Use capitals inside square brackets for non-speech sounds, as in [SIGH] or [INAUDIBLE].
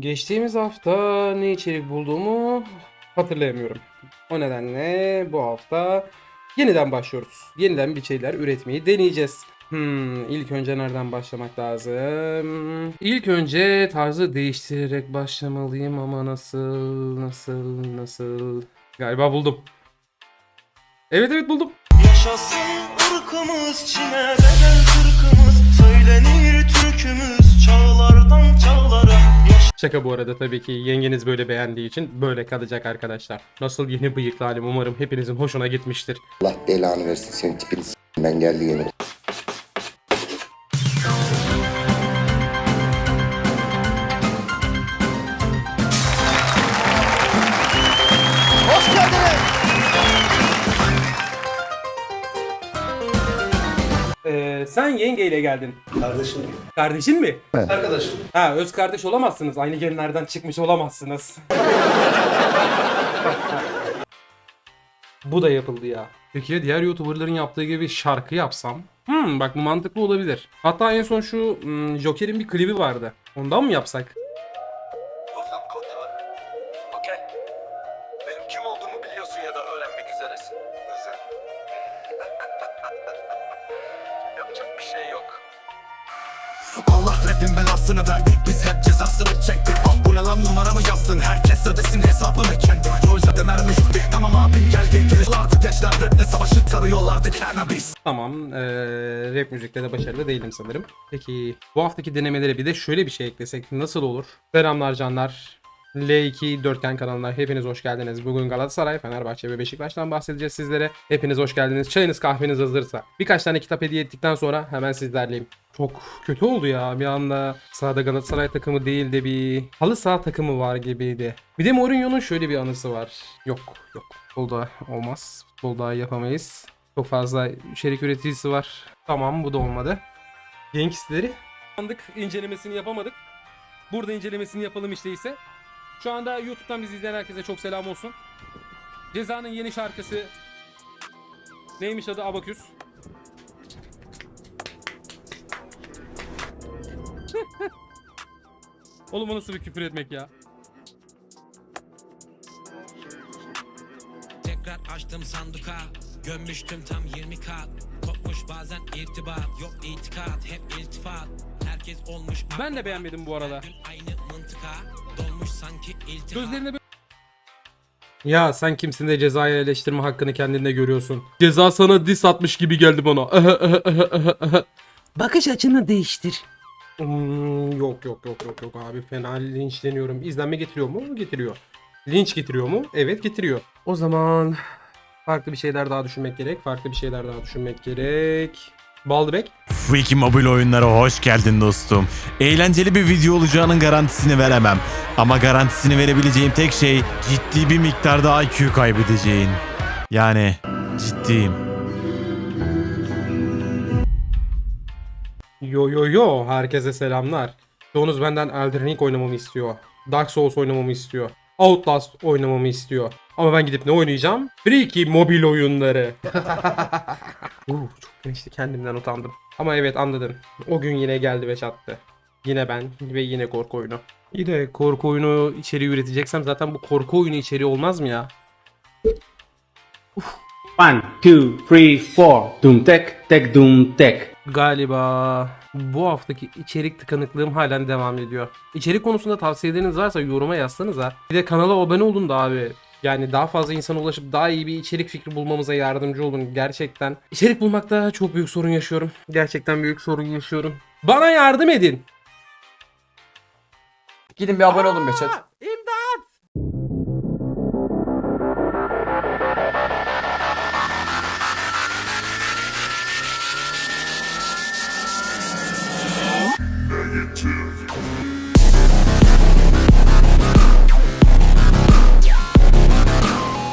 Geçtiğimiz hafta ne içerik bulduğumu hatırlayamıyorum. O nedenle bu hafta yeniden başlıyoruz. Yeniden bir şeyler üretmeyi deneyeceğiz. Hmm, ilk önce nereden başlamak lazım? İlk önce tarzı değiştirerek başlamalıyım ama nasıl, nasıl, nasıl? Galiba buldum. Evet evet buldum. Yaşasın ırkımız Çin'e bedel Şaka bu arada tabii ki yengeniz böyle beğendiği için böyle kalacak arkadaşlar. Nasıl yeni bıyıklı halim umarım hepinizin hoşuna gitmiştir. Allah belanı versin senin tipini s- ben geldi yeni. Ee, sen yengeyle geldin. Kardeşim. Kardeşin mi? Arkadaşım. Ha öz kardeş olamazsınız. Aynı genlerden çıkmış olamazsınız. bu da yapıldı ya. Peki ya diğer YouTuber'ların yaptığı gibi şarkı yapsam? Hmm bak bu mantıklı olabilir. Hatta en son şu hmm, Joker'in bir klibi vardı. Ondan mı yapsak? Kodu. Okey. Benim kim olduğumu biliyorsun ya da öğrenmek üzeresin. Özel. Yapacak bir şey yok. Allah rapin belasını verdi Biz hep cezasını çektik Ah bu ne lan numaramı yazdın Herkes ödesin hesabını kendi Rolca demermiş Tamam abim geldi Artık gençler raple savaşı tarıyorlardı cannabis Tamam, eee, rap müzikte de başarılı değilim sanırım. Peki bu haftaki denemelere bir de şöyle bir şey eklesek nasıl olur? Selamlar canlar. L2 Dörtgen kanalına hepiniz hoş geldiniz. Bugün Galatasaray, Fenerbahçe ve Beşiktaş'tan bahsedeceğiz sizlere. Hepiniz hoş geldiniz. Çayınız kahveniz hazırsa. Birkaç tane kitap hediye ettikten sonra hemen sizlerleyim. Çok kötü oldu ya. Bir anda sahada Galatasaray takımı değil de bir halı saha takımı var gibiydi. Bir de Mourinho'nun şöyle bir anısı var. Yok yok. Futbolda olmaz. Futbolda yapamayız. Çok fazla içerik üreticisi var. Tamam bu da olmadı. Gangster'i Andık incelemesini yapamadık. Burada incelemesini yapalım işte ise. Şu anda YouTube'dan bizi izleyen herkese çok selam olsun. Ceza'nın yeni şarkısı neymiş adı Abaküs. [LAUGHS] Oğlum o nasıl bir küfür etmek ya? Tekrar açtım sanduka Gömmüştüm tam 20 kat Kopmuş bazen irtibat Yok itikat hep iltifat Herkes olmuş Ben de beğenmedim bu arada. Aynı mıntıka Dolmuş Gözlerine böyle... Ya sen kimsin de cezaya eleştirme hakkını kendinde görüyorsun. Ceza sana dis atmış gibi geldi bana. Bakış açını değiştir. Hmm, yok yok yok yok yok abi fena linçleniyorum. İzlenme getiriyor mu? Getiriyor. Linç getiriyor mu? Evet getiriyor. O zaman farklı bir şeyler daha düşünmek gerek. Farklı bir şeyler daha düşünmek gerek. Baldebek. Freaky mobil oyunlara hoş geldin dostum. Eğlenceli bir video olacağının garantisini veremem. Ama garantisini verebileceğim tek şey ciddi bir miktarda IQ kaybedeceğin. Yani ciddiyim. Yo yo yo herkese selamlar. Çoğunuz benden Elden Ring oynamamı istiyor. Dark Souls oynamamı istiyor. Outlast oynamamı istiyor. Ama ben gidip ne oynayacağım? Freaky mobil oyunları. [LAUGHS] uh, çok genişti kendimden utandım. Ama evet anladım. O gün yine geldi ve çattı. Yine ben ve yine korku oyunu. İyi de korku oyunu içeriği üreteceksem zaten bu korku oyunu içeriği olmaz mı ya? One, two, three, four. Doom tek, tek doom tek. Galiba bu haftaki içerik tıkanıklığım halen devam ediyor. İçerik konusunda tavsiyeleriniz varsa yoruma yazsanıza. Bir de kanala abone olun da abi. Yani daha fazla insana ulaşıp daha iyi bir içerik fikri bulmamıza yardımcı olun gerçekten. İçerik bulmakta çok büyük sorun yaşıyorum. Gerçekten büyük sorun yaşıyorum. Bana yardım edin. Gidin bir abone olun be chat. Detective.